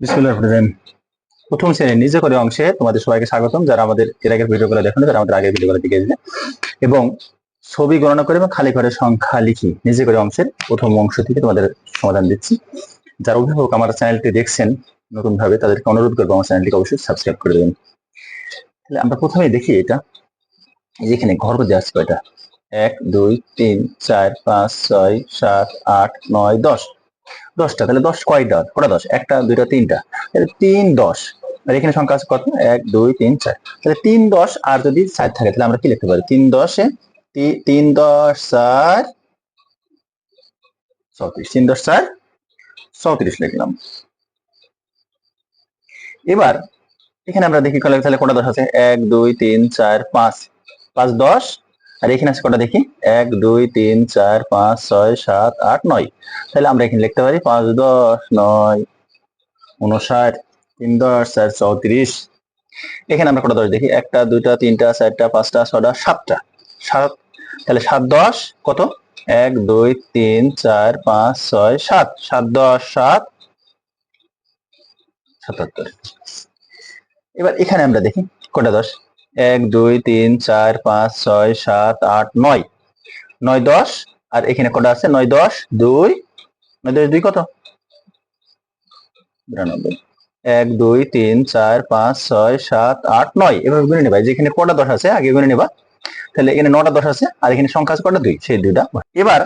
বিসমুল্লাহ প্রথম শ্রেণির নিজে করে অংশে তোমাদের সবাইকে স্বাগতম। যারা আমাদের এর আগের ভিডিওগুলো দেখেন তারা আমাদের আগের ভিডিওগুলো দেখে দিলে এবং ছবি গণনা করে এবং খালি ঘরের সংখ্যা লিখি। নিজে করে অংশের প্রথম অংশ থেকে তোমাদের সমাধান দিচ্ছি। যারা অভিভাবক আমার চ্যানেলটি দেখছেন নতুন ভাবে তাদেরকে অনুরোধ করব আমার চ্যানেলটিকে অবশ্যই সাবস্ক্রাইব করে দেবেন। তাহলে আমরা প্রথমেই দেখি এটা। এই যেখানে ঘর দেওয়া আছে কয়টা? এক, দুই, তিন, চার, পাঁচ, ছয়, সাত, আট, নয়, দশ। দশটা, তাহলে দশ কয়টা? কটা দশ? একটা, দুইটা, তিনটা। তাহলে তিন দশ। আর এখানে সংখ্যা আছে কত? এক, দুই, তিন, চার। তাহলে তিন দশ আর যদি চার থাকে, তাহলে আমরা কি লিখতে পারি? তিন দশে তিন দশ চার চৌত্রিশ তিন দশ চার চৌত্রিশ লিখলাম। এবার এখানে আমরা দেখি তাহলে কটা দশ আছে? এক, দুই, তিন, চার, পাঁচ। পাঁচ দশ আর এখানে আছে কটা দেখি? এক, দুই, তিন, চার, পাঁচ, ছয়, সাত, আট, নয়। তাহলে আমরা এখানে লিখতে পারি পাঁচ, দশ, নয় উনষাট তিন, দশ, চার, চৌত্রিশ। এখানে আমরা কটা দশ দেখি? একটা, দুইটা, তিনটা, চারটা, পাঁচটা ছটা সাতটা। সাত, তাহলে সাত, দশ, কত? এক, দুই, তিন, চার, পাঁচ, ছয়, সাত। সাত, দশ, সাত, সাতাত্তর। এবার এখানে আমরা দেখি কটা দশ? এক, দুই, তিন, চার, পাঁচ, ছয়, সাত, আট, নয়। নয়, দশ? আর এখানে কটা আছে? নয়, দশ, দুই। নয়, দশ, দুই কত? বিরানব্বই। এক, দুই, তিন, চার, পাঁচ, ছয়, সাত, আট, নয়। এভাবে গুনে নেবা। যেখানে কটা দশ আছে, আগে গুনে নেবা। তাহলে এখানে নটা দশ আছে, আর এখানে সংখ্যা আছে কটা? দুই। সেই দুইটা। এবার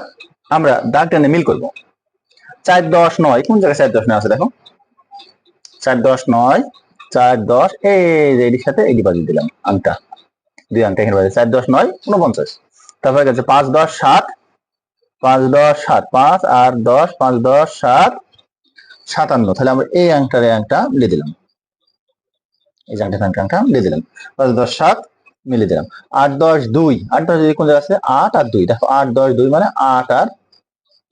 আমরা দাগ টেনে মিল করব। চার, দশ, নয়। কোন জায়গায় চার, দশ, নয় আছে? দেখো। চার, দশ, নয়। চার দশ, এই যে সাথে এটি বাজিয়ে দিলাম আংটা দুই আংটা এখানে বাজে চার দশ নয় উনপঞ্চাশ তারপরে গেছে পাঁচ দশ সাত, পাঁচ দশ সাত, পাঁচ আর দশ, পাঁচ দশ সাত, সাতান্ন। তাহলে আমরা এই আংটার এই আংটা মিলিয়ে দিলাম। এই যে আংটা আংটা আংটা মিলিয়ে দিলাম। পাঁচ দশ সাত মিলিয়ে দিলাম। আট দশ দুই, আট দশ দুই কোন জায়গায় আছে? আট আর দুই। দেখো, আট দশ দুই মানে আট আর,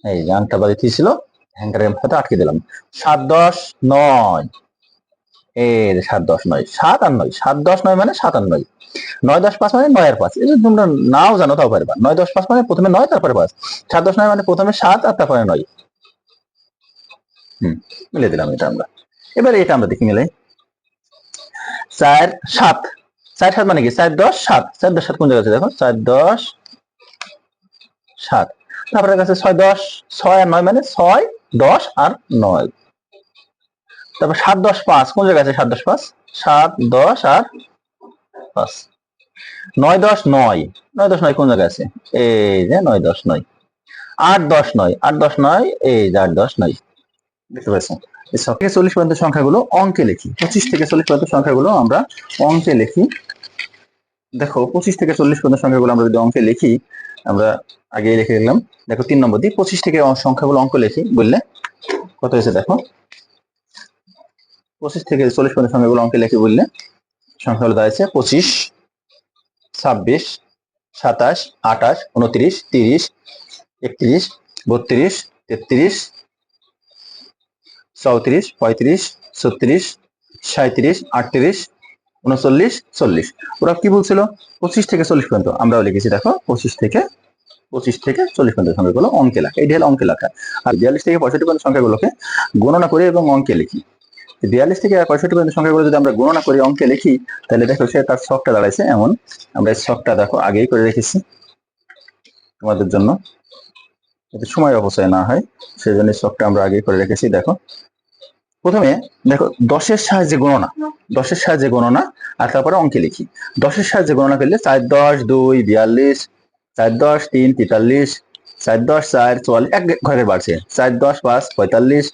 এই যে আংটা বাজে কি ছিল? হ্যাঙ্কারের সাথে আটকে দিলাম। সাত দশ নয়। যে সাত দশ নয়, সাত আর নয়, সাত দশ নয় মানে সাত আর নয়। নয় দশ পাঁচ মানে নয় আর পাঁচ। যে তোমরা নাও জানো তাও পারবা। নয় দশ পাঁচ মানে প্রথমে নয়, তারপরে পাঁচ। সাত দশ নয় মানে প্রথমে সাত আর তারপরে নয়। হুম মিলে দিলাম এটা আমরা। এবার এটা আমরা দেখি মিলে। চার সাত। চার সাত মানে কি? চার দশ সাত। চার দশ সাত কোন জায়গা আছে দেখো? চার দশ সাত। তারপরে কাছে ছয় দশ, ছয় আর নয় মানে ছয় দশ আর নয়। তারপর সাত দশ পাঁচ, কোন জায়গায় আছে সাত দশ পাঁচ? সাত দশ আর পাঁচ। নয় দশ নয়। নয় দশ নয় কোন জায়গায় আছে? এই যে নয় দশ নয়। আট দশ নয়। আট দশ নয়, এই যে আট দশ নয়। দেখতে পাচ্ছেন? থেকে চল্লিশ পর্যন্ত সংখ্যাগুলো অঙ্কে লিখি। পঁচিশ থেকে চল্লিশ পর্যন্ত সংখ্যাগুলো আমরা অঙ্কে লিখি। দেখো, পঁচিশ থেকে চল্লিশ পর্যন্ত সংখ্যাগুলো আমরা যদি অঙ্কে লিখি, আমরা আগে লিখে দিলাম দেখো, তিন নম্বর দিয়ে পঁচিশ থেকে সংখ্যাগুলো অঙ্ক লিখি বললে কত হয়েছে দেখো? পঁচিশ থেকে চল্লিশ পর্যন্ত সংখ্যাগুলো অঙ্কে লেখে বললে সংখ্যাগুলো দাঁড়িয়েছে পঁচিশ, ছাব্বিশ, সাতাশ, আঠাশ, উনত্রিশ, তিরিশ, একত্রিশ, বত্রিশ, তেত্রিশ, চৌত্রিশ, পঁয়ত্রিশ, ছত্রিশ সাঁত্রিশ আটত্রিশ, উনচল্লিশ, চল্লিশ। ওরা কি বলছিল? পঁচিশ থেকে চল্লিশ পর্যন্ত। আমরাও লিখেছি, দেখো, পঁচিশ থেকে পঁচিশ থেকে চল্লিশ পর্যন্ত সংখ্যাগুলো অঙ্কে লেখা। এই হলো অঙ্কে লেখা। আর বিয়াল্লিশ থেকে পঁয়ষট্টি পর্যন্ত সংখ্যাগুলোকে গণনা করে এবং অঙ্কে লিখি। বিয়াল্লিশ থেকে পঁয়ষট্টি পর্যন্ত সংখ্যাগুলো যদি আমরা গণনা করি, অঙ্কে লিখি, তাহলে দেখো সে তার শখটা দাঁড়াইছে এমন। আমরা এই ছকটা দেখো আগেই করে রেখেছি তোমাদের জন্য। যাতে সময় অপচয় না হয় সেই জন্য শখটা আমরা আগেই করে রেখেছি, দেখো। প্রথমে দেখো, দশের সাহায্যে গণনা, দশের সাহায্যে গণনা, আর তারপরে অঙ্কে লিখি। দশের সাহায্যে গণনা করলে চার দশ দুই বিয়াল্লিশ, চার দশ তিন তেতাল্লিশ, চার দশ চার চুয়াল্লিশ, এক ঘরে বাড়ছে, চার দশ পাঁচ পঁয়তাল্লিশ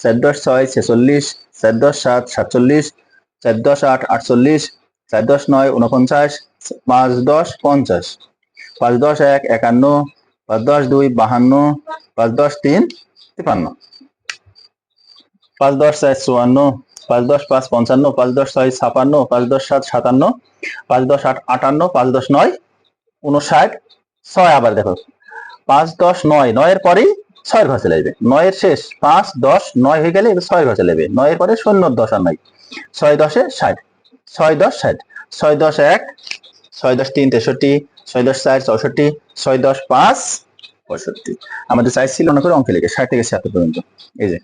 চার ছয় ছেচল্লিশ চার দশ সাত সাতচল্লিশ চার দশ আট আটচল্লিশ চার দশ নয় উনপঞ্চাশ পাঁচ দশ পঞ্চাশ পাঁচ দশ এক একান্ন পাঁচ দশ দুই বাহান্ন পাঁচ দশ তিন তিপান্ন পাঁচ দশ চার চুয়ান্ন পাঁচ দশ পাঁচ পঞ্চান্ন পাঁচ দশ ছয় ছাপান্ন পাঁচ দশ সাত সাতান্ন পাঁচ দশ আট আটান্ন পাঁচ দশ নয় উনষাট ছয় আবার দেখো পাঁচ দশ নয় নয়ের পরেই ছয়ের ঘর চলে যাবে। নয়ের শেষ পাঁচ, দশ, নয় হয়ে গেলে এবার ছয়ের ঘর চলে যাবে। নয়ের পরে শূন্য, দশ আর নয়। ছয়, দশে ষাট। ছয়, দশ, ষাট। ছয়, দশ, এক। ছয়, দশ, তিন, তেষট্টি। ছয়, দশ, চার, চৌষট্টি। ছয়, দশ, পাঁচ, পঁয়ষট্টি। আমাদের চাইজ ছিল করে অঙ্কে লিখে, ষাট থেকে ছিয়াত্তর পর্যন্ত। এই যে,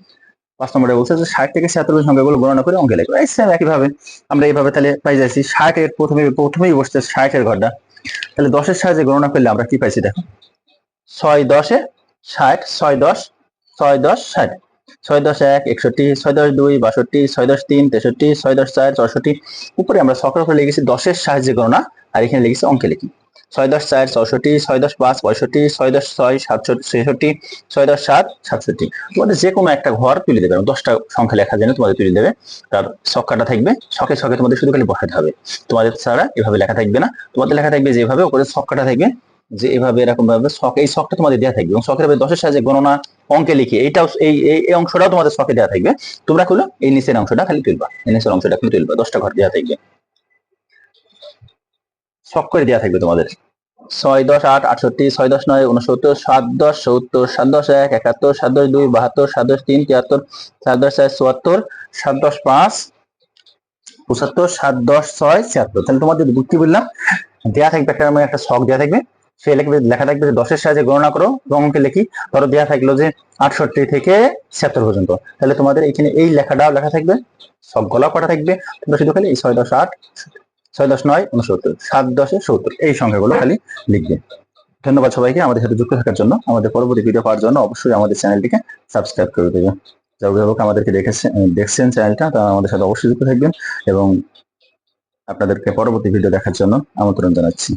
পাঁচ নম্বরে বলছে যে ষাট থেকে ছিয়াত্তর পর্যন্ত সংখ্যাগুলো গণনা করে অঙ্কে লিখবে এই সেম একইভাবে। আমরা এইভাবে তাহলে পাই যাচ্ছি। ষাটের প্রথমে, প্রথমেই বসছে ষাটের ঘরটা। তাহলে দশের সাহায্যে গণনা করলে আমরা কি পাইছি দেখো? ছয়, দশে ষাট, ছয় দশ ছয় দশ ষাট। ছয় দশ এক, একষট্টি, ছয় দশ দুই, বাষট্টি, ছয় দশ তিন, তেষট্টি, ছয় দশ চার, চৌষট্টি। উপরে আমরা সকার করে লিখেছি দশের সাহায্যে গণনা, আর এখানে লিখেছি অঙ্কে লিখি। ছয় দশ চার, চৌষট্টি, ছয় দশ পাঁচ, পঁয়ষট্টি, ছয় দশ ছয় সাতষট্টি ছেষট্টি, ছয় দশ সাত, সাতষট্টি। তোমাদের যে কোনো একটা ঘর তুলে দেবে দশটা সংখ্যা লেখা জন্য তোমাদের তুলে দেবে, তার ছক্কাটা থাকবে ছকে ছকে তোমাদের শুধু খালি বসাতে হবে। তোমাদের ছাড়া এভাবে লেখা থাকবে না। তোমাদের লেখা থাকবে যেভাবে ওপরে ছক্কাটা থাকবে যে এভাবে এরকম ভাবে শখ এই শখটা তোমাদের দেওয়া থাকবে এবং শখের দশের সাহায্যে গণনা অঙ্কে লিখে এইটাও, এই, এই- অংশটাও তোমাদের ছকে দেওয়া থাকবে। তোমরা খুলো, এই নিচের অংশটা খালি তুলবা, এই নিচের অংশটা খালি তুলবা, দশটা ঘর দেওয়া থাকবে। শখ করে দেওয়া থাকবে তোমাদের। ছয় দশ আট আটষট্টি, ছয় দশ নয় উনসত্তর সাত দশ সত্তর, সাত দশ এক, একাত্তর, সাত দশ দুই, বাহাত্তর, সাত দশ তিন, তিয়াত্তর সাত দশ চার চুয়াত্তর, সাত দশ পাঁচ, পঁচাত্তর, সাত দশ ছয়, ছিয়াত্তর। তাহলে তোমাদের কি বললাম, দেয়া থাকবে একটা একটা ছক দেওয়া থাকবে। সে লিখবে লেখা থাকবে যে দশের সাহায্যে গণনা করো এবং অঙ্কে লিখি। ধরো দেওয়া থাকল যে আটষট্টি থেকে ছিয়াত্তর পর্যন্ত। তাহলে তোমাদের এখানে এই লেখাটাও লেখা থাকবে। সব গলা কটা থাকবে? তোমরা শুধু খালি এই ছয় দশ আট, ছয় দশ নয়, উনসত্তর, সাত দশে সত্তর। এই সংখ্যাগুলো খালি লিখবে। ধন্যবাদ সবাইকে আমাদের সাথে যুক্ত থাকার জন্য। আমাদের পরবর্তী ভিডিও পাওয়ার জন্য অবশ্যই আমাদের চ্যানেলটিকে সাবস্ক্রাইব করে দেবে। যা অভিভাবক আমাদেরকে দেখেছেন দেখছেন চ্যানেলটা, তারা আমাদের সাথে অবশ্যই যুক্ত থাকবেন এবং আপনাদেরকে পরবর্তী ভিডিও দেখার জন্য আমন্ত্রণ জানাচ্ছি।